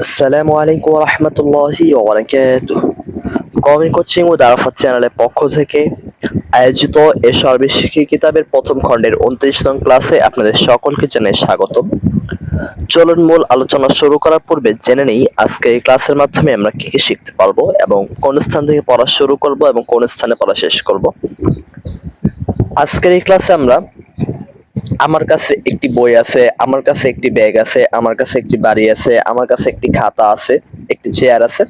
আসসালামু আলাইকুম রহমতুল্লাহি কমিং কোচিং ও দারাফাত চ্যানেলের পক্ষ থেকে আয়োজিত এ সর্বশিক্ষী কিতাবের প্রথম খণ্ডের উনত্রিশ নং ক্লাসে আপনাদের সকলকে জানাই স্বাগত চলুন মূল আলোচনা শুরু করার পূর্বে জেনে নেই আজকে এই ক্লাসের মাধ্যমে আমরা কি কি শিখতে পারব এবং কোন স্থান থেকে পড়া শুরু করব এবং কোন স্থানে পড়া শেষ করব। আজকের এই ক্লাসে আমরা আমার কাছে একটি বই আছে, আমার কাছে একটি ব্যাগ আছে, আমার কাছে একটি বাড়ি আছে, আমার কাছে একটি খাতা আছে, একটি চেয়ার আছে।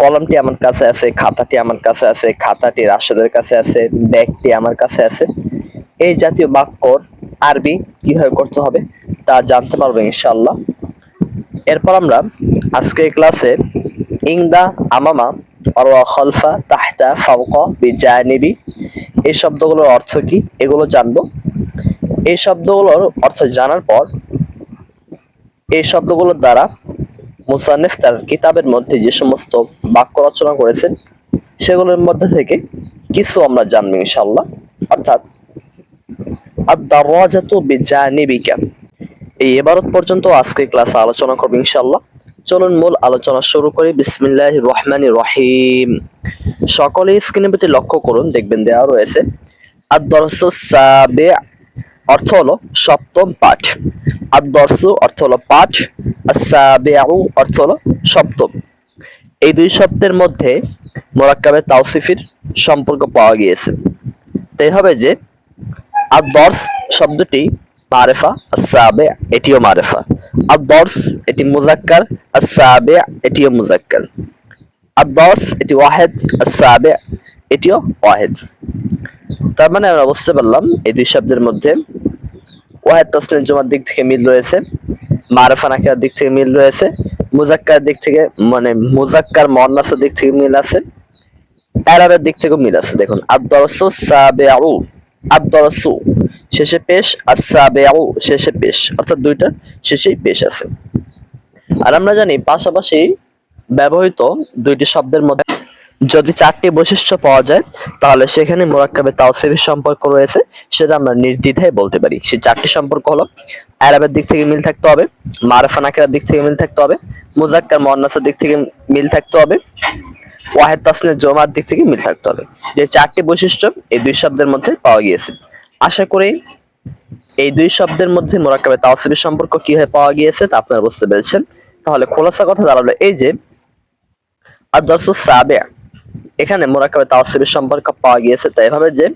কলমটি আমার কাছে আছে, খাতাটি আমার কাছে আছে, খাতাটি রাশেদের কাছে আছে, ব্যাগটি আমার কাছে আছে। এই জাতীয় বাক্যর আরবি কীভাবে করতে হবে তা জানতে পারব ইনশাল্লাহ এরপর আমরা আজকে ক্লাসে ইংদা, আমামা অরওয়া খলফা, তাহতা, ফাওকা, বিজানিবি, এই শব্দগুলোর অর্থ কি, এগুলো জানব। এই শব্দগুলোর অর্থ জানার পর এই শব্দগুলোর দ্বারা মুসান্নিফ তার কিতাবের মধ্যে যে সমস্ত বাক্য রচনা করেছেন, সেগুলোর মধ্যে থেকে কিছু আমরা জানব ইনশাল্লাহ অর্থাৎ, আদ-দারাজাতু বিজানিবিকা। এই এবারত পর্যন্ত আজকে ক্লাসে আলোচনা করব ইনশাল্লাহ চলুন মূল আলোচনা শুরু করি। বিসমিল্লাহ রহমান রহিম। সকলে স্ক্রিনের প্রতি লক্ষ্য করুন, দেখবেন দেওয়া রয়েছে আদ-দরসু সাবে অর্থ হলো সপ্তম পাঠ। আদ-দরসু অর্থ হলো পাঠ, আস-সাবিউ অর্থ হলো সপ্তম। এই দুই শব্দের মধ্যে মোরাক্কাবে তাওসিফির সম্পর্ক পাওয়া গিয়েছে। তাই হবে যে আদ-দর্স শব্দটি মারেফা আস-সাবে এটিও মারেফা। আদ-দর্স এটি মুজাক্কার আস-সাবে এটিও মুজাক্কার। আদ-দর্স এটি ওয়াহেদ আস-সাবে এটিও ওয়াহেদ। তার মানে আমরা বুঝতে পারলাম এই দুই শব্দের মধ্যে ওয়াহেদ তাসনিন জমার দিক থেকে মিল রয়েছে মারেফা নাকিরার দিক থেকে মিল রয়েছে মুজাক্কার দিক থেকে মানে মুজাক্কার মন্নাসের দিক থেকে মিল আছে অ্যারাবের দিক থেকেও মিল আছে, দেখুন, আদ-দরসু সাবিউ, আদ-দরসু, শেষে পেশ, আস-সাবিউ, শেষে পেশ, অর্থাৎ দুইটা শেষেই পেশ আছে। আর আমরা জানি পাশাপাশি ব্যবহৃত দুইটি শব্দের মধ্যে যদি চারটি বৈশিষ্ট্য পাওয়া যায়, তাহলে সেখানে মোরাক্কাবে তাওসিফের সম্পর্ক রয়েছে, সেটা আমরা নির্দ্বিধায় বলতে পারি। সেই চারটি সম্পর্ক হলো, আরবের দিক থেকে মিল থাকতে হবে, মারফা নাকিরার দিক থেকে মিল থাকতে হবে, মুজাক্কার মন্নাসের দিক থেকে মিল থাকতে হবে, ওয়াহেদ তাসনের জমার দিক থেকে মিল থাকতে হবে। যে চারটি বৈশিষ্ট্য এই দুই শব্দের মধ্যে পাওয়া গিয়েছে। আশা করি এই দুই শব্দের মধ্যে মোরাক্কাবে তাওসিফের সম্পর্ক কীভাবে পাওয়া গিয়েছে তা আপনারা বুঝতে পেরেছেন। তাহলে খোলাসা কথা দাঁড়াল এই যে, আদর্শ সাবে এখানে মোরাক্কাবে তাওসিফের সম্পর্ক পাওয়া গিয়েছে, তাই এভাবে যে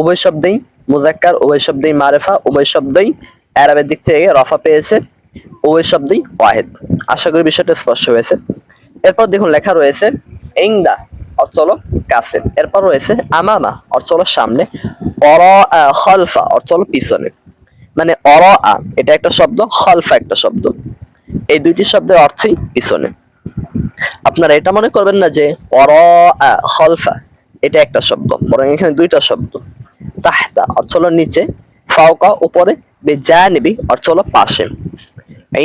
উভয় শব্দেই মুজাক্কার উভয় শব্দেই মারেফা, উভয় শব্দই আরবের দিক থেকে রফা পেয়েছে, উভয় শব্দই ওয়াহেদ। আশা করি বিষয়টা স্পষ্ট হয়েছে। এরপর দেখুন লেখা রয়েছে, ইংদা অর্থ হলো কাছে। এরপর রয়েছে, আমামা অর্থ হলো সামনে। অর খলফা অর্থ হলো পিছনে। মানে অর এটা একটা শব্দ, খলফা একটা শব্দ। এই দুইটি শব্দের অর্থই পিছনে। আপনারা এটা মনে করবেন না যে অর হলফা এটা একটা শব্দ, বরং এখানে দুইটা শব্দ। তাহতা অর্থ হলো নিচে, ফাওকা উপরে, বেজানিবি অর্থ হলো পাশে।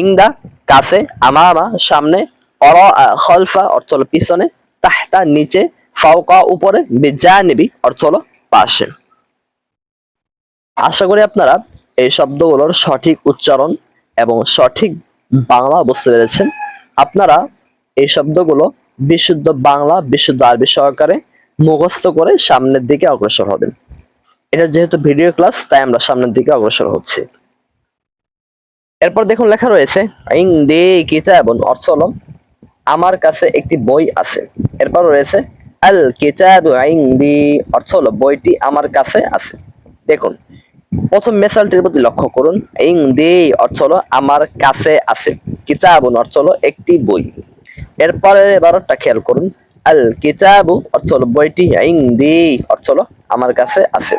ইংদা কাছে আমামা সামনে, অর হলফা অর্থ হলো পিছনে, তাহতা নিচে, ফাওকা উপরে, বেজানিবি অর্থ হলো পাশে। আশা করি আপনারা এই শব্দগুলোর সঠিক উচ্চারণ এবং সঠিক বাংলা বুঝতে পেরেছেন। আপনারা এই শব্দগুলো বিশুদ্ধ বাংলা, বিশুদ্ধ আরবি সহকারে মুখস্থ করে সামনের দিকে অগ্রসর হবেন এটা যেহেতু ভিডিও ক্লাস তাই আমরা সামনের দিকে অগ্রসর হচ্ছি। এরপর দেখুন লেখা রয়েছে অর্থ হলো, আমার কাছে একটি বই আছে। এরপর রয়েছে, আল কিতাবু ইংদি অর্থ হলো, বইটি আমার কাছে আছে। দেখুন, প্রথম মেসালটির প্রতি লক্ষ্য করুন ইং দে অর্থ হলো, আমার কাছে আছে। কিতাবুন, অর্থ হলো, একটি বই। এরপরে এবারটা খেয়াল করুন। আল কিতাবু, অর্থ হলো বইটি ইংদি অর্থ হলো আমার কাছে আছে।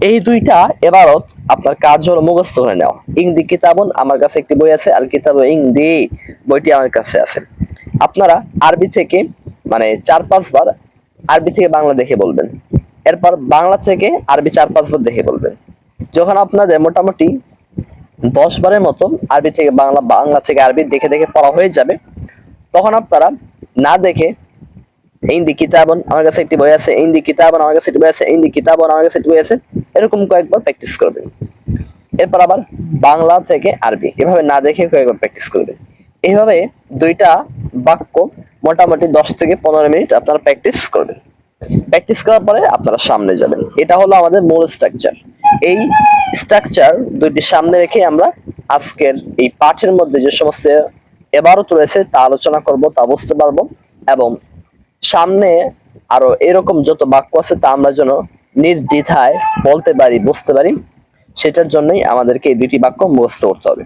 এই দুইটা এবারত আপনার কাজ হলো মুখস্থ করে নেওয়া। ইংদি কিতাবুন, আমার কাছে একটি বই আছে। আল কিতাবু ইংদি, বইটি আমার কাছে আছে। আপনারা আরবি থেকে মানে চার পাঁচবার আরবি থেকে বাংলা দেখে বলবেন। এরপর বাংলা থেকে আরবি চার পাঁচবার দেখে বলবেন। যখন আপনাদের মোটামুটি দশ বারের মতো আরবি থেকে বাংলা বাংলা থেকে আরবি দেখে দেখে পড়া হয়ে যাবে তখন আপনারা না দেখে, ইন্দি কিতাবন আমার কাছে একটি বই আছে, ইন্দি কিতাবন আমার কাছে একটি বই আছে, ইন্দি কিতাবন আমার কাছে একটি বই আছে। এরকম কয়েকবার প্র্যাকটিস করবেন। এরপর আবার বাংলা থেকে আরবি, এভাবে না দেখে কয়েকবার প্র্যাকটিস করবেন। এইভাবে দুইটা বাক্য মোটামুটি দশ থেকে পনেরো মিনিট আপনারা প্র্যাকটিস করবেন। প্র্যাকটিস করার পরে আপনারা সামনে যাবেন। এটা হলো আমাদের মূল স্ট্রাকচার এই স্ট্রাকচার দুইটি সামনে রেখে আমরা আজকের এই পাঠের মধ্যে যে সমস্ত এবারত রয়েছে, তা আলোচনা করব, তা বুঝতে পারব। এবং সামনে আরও এরকম যত বাক্য আছে, তা আমরা যেন নির্দ্বিধায় বলতে পারি, বুঝতে পারি, সেটার জন্যই আমাদেরকে এই দুইটি বাক্য মুখস্থ করতে হবে।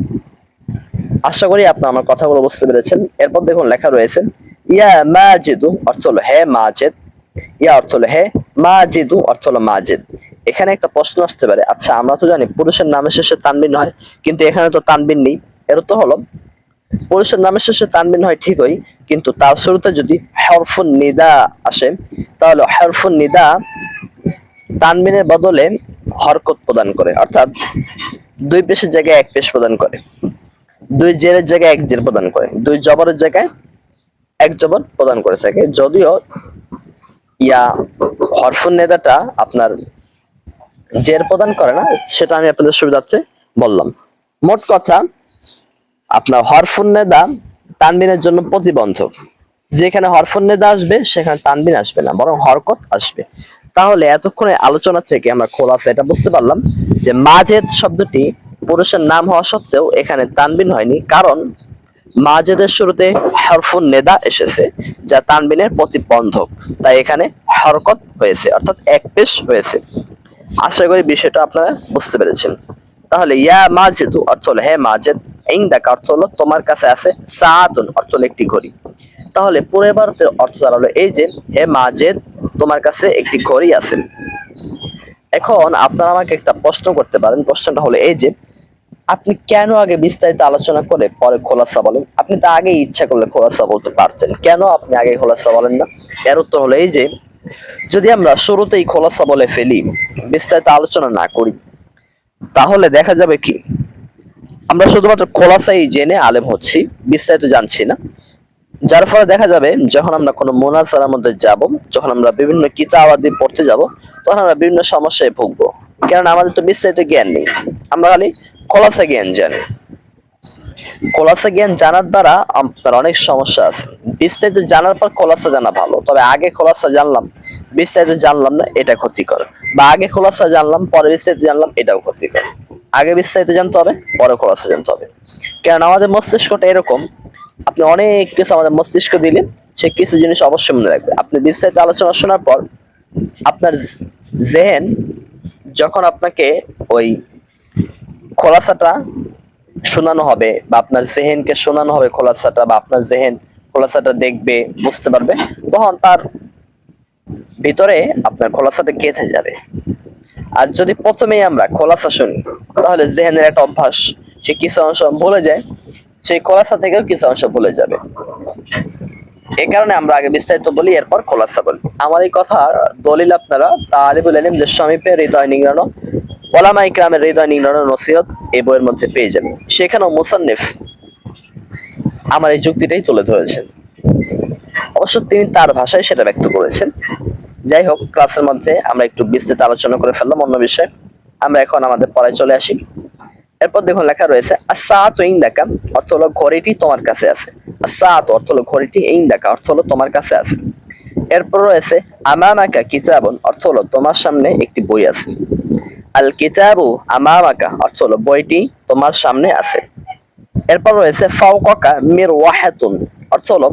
আশা করি আপনি আমার কথাগুলো বুঝতে পেরেছেন। এরপর দেখুন, লেখা রয়েছে, ইয়া মাজিদু অর্থ হলো হে মাজেদ। ইয়া অর্থ হলো হে মাজিদু অর্থ হলো মাজেদ। এখানে একটা প্রশ্ন আসতে পারে আচ্ছা আমরা তো জানি পুরুষের নামের শেষে তানবিন হয়, কিন্তু এখানে তো তানবিন নেই। এর তো হলো পুরুষের নামের শেষে তানবিন হয় ঠিকই, কিন্তু তার শুরুতে যদি হরফুন নিদা আসে, তাহলে হরফুন নিদা তানবিনের বদলে হরকত প্রদান করে, অর্থাৎ দুই পেশের জায়গায় এক পেশ প্রদান করে, দুই জেরের জায়গায় এক জের প্রদান করে, দুই জবরের জায়গায় এক জবর প্রদান করে থাকে। যদিও ইয়া হরফুন নেদাটা আপনার জের প্রদান করে না, সেটা আমি আপনাদের সুবিধার্থে বললাম। মোট কথা আপনার হরফুন নেদা তানবিনের জন্য প্রতিবন্ধক। যেখানে হরফুন নেদা আসবে, সেখানে তানবিন আসবে না, বরং হরকত আসবে। তাহলে এতক্ষণে আলোচনা থেকে আমরা খোলাসা এটা বুঝতে পারলাম যে মাজেদ শব্দটি পুরুষের নাম হওয়া সত্ত্বেও এখানে তানবিন হয়নি, কারণ মাজেদের শুরুতে হরফুন নেদা এসেছে, যা তানবিনের প্রতিবন্ধক। তাই এখানে হরকত হয়েছে, অর্থাৎ এক পেশ হয়েছে। আশা করি বিষয়টা আপনারা বুঝতে পেরেছেন। তাহলে ইয়া মাজেদু অর্থ হলো হে মাজেদ। ইংদাক অর্থ হলো, তোমার কাছে আছে সাআতুন অর্থ হলো একটি ঘড়ি। তাহলে পুরো ভারতের অর্থ দাঁড়াল এই যে, হে মাজেদ, তোমার কাছে একটি ঘড়ি আছে। এখন আপনারা আমাকে একটা প্রশ্ন করতে পারেন। প্রশ্নটা হলো এই যে, আপনি কেন আগে বিস্তারিত আলোচনা করে পরে খোলাসা বলেন? আপনি তো আগে ইচ্ছা করলে খোলাসা বলতে পারছেন কেন আপনি আগে খোলাসা বলেন না? এর উত্তর হলো এই যে, যদি আমরা শুরুতেই খোলাসা বলে ফেলি, বিস্তারিত আলোচনা না করি, তাহলে দেখা যাবে কি? আমরা শুধুমাত্র খোলাসাই জেনে আলেম হচ্ছি, বিস্তারিত জানছি না। যার ফলে দেখা যাবে, যখন আমরা কোনো মোনাজারার মধ্যে যাব, যখন আমরা বিভিন্ন কিতাবাদি পড়তে যাব, তখন আমরা বিভিন্ন সমস্যায় ভুগবো। কারণ আমাদের তো বিস্তারিত জ্ঞান নেই। আমরা খালি খোলাসা জ্ঞান জানি। খোলাসা জ্ঞান জানার দ্বারা আপনার অনেক সমস্যা আছে। বিস্তারিত জানার পর খোলাসা জানা ভালো। তবে আগে খোলাসা জানলাম। বিস্তারিত জানলাম না, এটা ক্ষতিকর। বা আগে খোলাসা জানলাম, পরে বিস্তারিত জানলাম, এটাও ক্ষতিকর। আগে বিস্তারিত জানতে হবে, পরে খোলাসা জানতে হবে। কারণ আমাদের মস্তিষ্কটা এরকম, আপনি অনেক কিছু আমাদের মস্তিষ্ক দিলেন সে কিছু জিনিস অবশ্যই মনে রাখবে। আপনি বিস্তারিত আলোচনা শোনার পর, আপনার জেহেন যখন আপনাকে ওই খোলাসাটা শোনানো হবে, বা আপনার জেহেনকে শোনানো হবে খোলাসাটা, বা আপনার জেহেন খোলাসাটা দেখবে, বুঝতে পারবে, তখন তার ভিতরে আপনার খোলাসাটা গেঁথে যাবে। আর যদি প্রথমেই আমরা খোলাসা শুনি, তাহলে জেহেনের একটা অভ্যাস, সে কিছু অংশ ভুলে যায়, সেই খোলাসা থেকেও কিছু অংশ ভুলে যাবে। এই কারণে আমরা আগে বিস্তারিত বলি, এরপর খোলাসা বলি। আমার এই কথা দলিল আপনারা তালিবুল আলিম যে সমীপে হৃদয় নিংড়ানো, ওলামা ইকরামের হৃদয় নিংড়ানো নসিহত এই বইয়ের মধ্যে পেয়ে যাবেন। সেখানেও মুসান্নিফ আমার এই যুক্তিটাই তুলে ধরেছেন। অবশ্য তিনি তার ভাষায় সেটা ব্যক্ত করেছেন। যাই হোক, ক্লাসের মধ্যে আমরা একটু বিস্তৃত আলোচনা করে ফেললাম অন্য বিষয়ে। আমরা এখন আমাদের পড়ায় চলে আসি। এরপর দেখুন লেখা রয়েছে আসাত ইং দেখা অর্থ হলো ঘড়িটি তোমার কাছে আছে। আসাত অর্থ হলো ঘড়িটি ইং দেখা অর্থ হলো তোমার কাছে আছে। এরপর রয়েছে, আমামাকা কিতাবন অর্থ হলো তোমার সামনে একটি বই আছে। আল কিতাবু আমামাকা অর্থ হলো বইটি তোমার সামনে আছে। এরপর রয়েছে, ফাওকাকা মির ওয়াহাতুন অর্থ হলো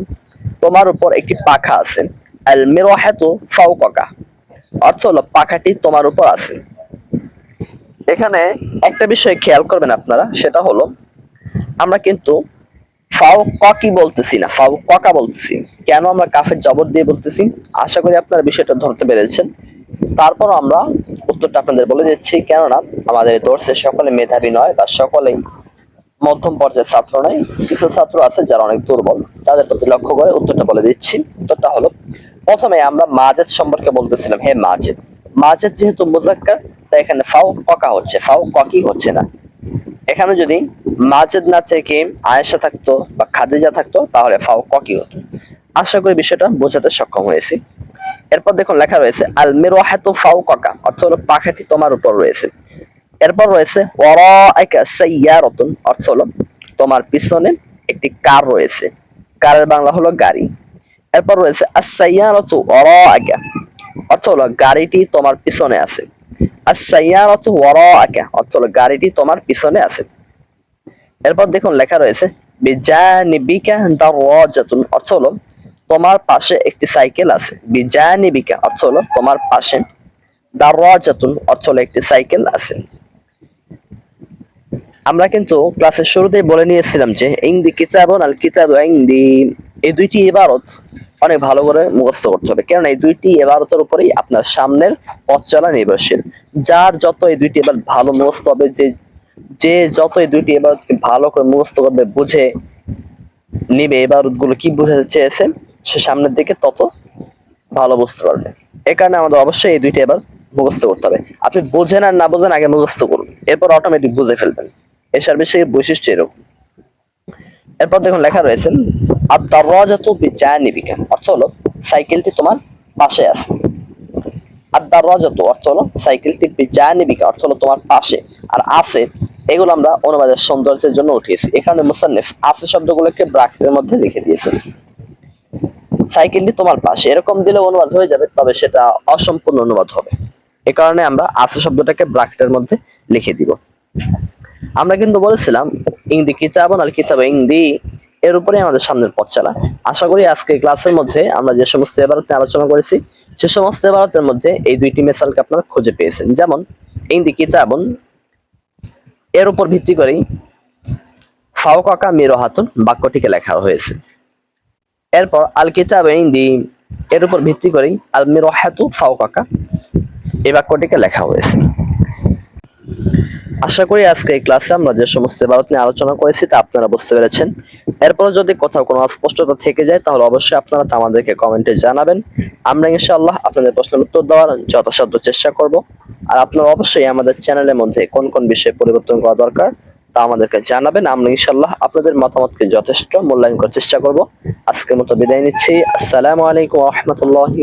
তোমার উপর একটি পাখা আছে। আল অর্থ হলো পাখাটি তোমার উপর আছে। এখানে একটা বিষয় খেয়াল করবেন আপনারা, সেটা হলো আমরা কিন্তু ফাও ককি বলতেছি না ফাও ককা বলতেছি। কেন আমরা কাফের জবর দিয়ে বলতেছি? আশা করি আপনারা বিষয়টা ধরতে পেরেছেন। তারপর আমরা উত্তরটা আপনাদের বলে দিচ্ছি, কেননা আমাদের দর্শে সকলে মেধাবী নয় বা সকলেই মধ্যম পর্যায়ের ছাত্র নয় কিছু ছাত্র আছে যারা অনেক দুর্বল। তাদের প্রতি লক্ষ্য করে উত্তরটা বলে দিচ্ছি। উত্তরটা হলো, প্রথমে আমরা মাজেদ সম্পর্কে বলতেছিলাম, হে মাজেদ। মাজেদ যেহেতু মুজাক্কার, তাই এখানে ফাও ককা হচ্ছে। ফাও ককি হচ্ছে না। এখানে যদি মাজেদ না থেকে আয়েশা থাকতো বা খাদিজা থাকতো, তাহলে ফাও ককি হতো। আশা করি বিষয়টা বোঝাতে সক্ষম হয়েছি। এরপর দেখুন লেখা রয়েছে আল মিরওয়াহাতু ফাও ককা, অর্থ হলো পাখাটি তোমার উপর রয়েছে। এরপর রয়েছে সাইয়ারাতুন, অর্থ হলো তোমার পিছনে একটি কার রয়েছে। কারের বাংলা হলো গাড়ি। এরপর রয়েছে আসাইয়ারাতু ওয়ারাআকা অর্থ হলো গাড়িটি তোমার পিছনে আছে। আসাইয়ারাতু ওয়ারাআকা অর্থ হলো গাড়িটি তোমার পিছনে আছে। এরপর দেখুন লেখা রয়েছে, বিজানিবিকা দারাজাতুন অর্থ হলো তোমার পাশে একটি সাইকেল আছে। বিজানিবিকা, অর্থ হলো তোমার পাশে। দারাজাতুন অর্থ হলো একটি সাইকেল আছে। আমরা কিন্তু ক্লাসের শুরুতেই বলে নিয়েছিলাম যে, ইংদি কিতাবন আল কিতাব ইংদি। এই দুইটি ইবারত অনেক ভালো করে মুখস্থ করতে হবে। কারণ এই দুইটি এবারতের উপরেই আপনার সামনের পথ চলা নির্ভরশীল। যার যত এই দুইটি এবার ভালো মুখস্থ হবে, যে যে যত এই দুইটি এবারত ভালো করে মুখস্থ করবে, বুঝে নিবে এবারতগুলো কি বুঝাতে চেয়েছে, সে সামনের দিকে তত ভালো বুঝতে পারবে। এ কারণে আমাদের অবশ্যই এই দুইটি এবার মুখস্থ করতে হবে। আপনি বোঝেন আর না বোঝেন, আগে মুখস্থ করুন। এরপর অটোমেটিক বুঝে ফেলবেন। এই সার্ভিসের বৈশিষ্ট্য এরকম। এরপর দেখুন লেখা রয়েছে আর দারাজাতু বিজানিবিকা অর্থ হলো সাইকেলটি তোমার পাশে আছে। আর দারাজাতু অর্থ হলো সাইকেলটি বিজানিবিকা, অর্থ হলো তোমার পাশে। আর আছে এগুলো আমরা অনুবাদের সৌন্দর্যের জন্য উঠিয়েছি। এখানে মুসান্নিফ আছে শব্দগুলোকে ব্রাকেটের মধ্যে লিখে দিয়েছেন। সাইকেলটি তোমার পাশে এরকম দিলে অনুবাদ হয়ে যাবে, তবে সেটা অসম্পূর্ণ অনুবাদ হবে। এ কারণে আমরা আছে শব্দটাকে ব্রাকেটের মধ্যে লিখে দিব। আমরা কিন্তু বলেছিলাম, ইংদি কিতাব আল কিতাব ইংদি? এর উপরে আমাদের সামনের পথ চলা। আশা করি আজকে ক্লাসের মধ্যে আমরা যে সমস্ত এবারত আলোচনা করেছি, সে সমস্ত এবারতের মধ্যে এই দুইটি মেসালকে আপনারা খুঁজে পেয়েছেন। যেমন, ইংদি কিতাবন এর উপর ভিত্তি করেই ফাওকাকা মিরোহাতুন বাক্যটিকে লেখা হয়েছে। এরপর, আল কিতাব ইন্দি এর উপর ভিত্তি করেই, আল মিরোহাতু ফাওকাকা, এই বাক্যটিকে লেখা হয়েছে। আশা করি আজকে এই ক্লাসে আমরা যে সমস্ত ভারত নিয়ে আলোচনা করেছি তা আপনারা বুঝতে পেরেছেন। এরপর যদি কোথাও কোনো অস্পষ্টতা থেকে যায়, তাহলে অবশ্যই আপনারা তা আমাদেরকে কমেন্টে জানাবেন। আমরা ইনশাআল্লাহ আপনাদের প্রশ্নের উত্তর দেওয়ার যথাসাধ্য চেষ্টা করব। আর আপনারা অবশ্যই আমাদের চ্যানেলের মধ্যে কোন কোন বিষয়ে পরিবর্তন করা দরকার, তা আমাদেরকে জানাবেন। আমরা ইনশাআল্লাহ আপনাদের মতামতকে যথেষ্ট মূল্যায়ন করার চেষ্টা করব। আজকের মতো বিদায় নিচ্ছি। আসসালামু আলাইকুম রহমতুল্লাহি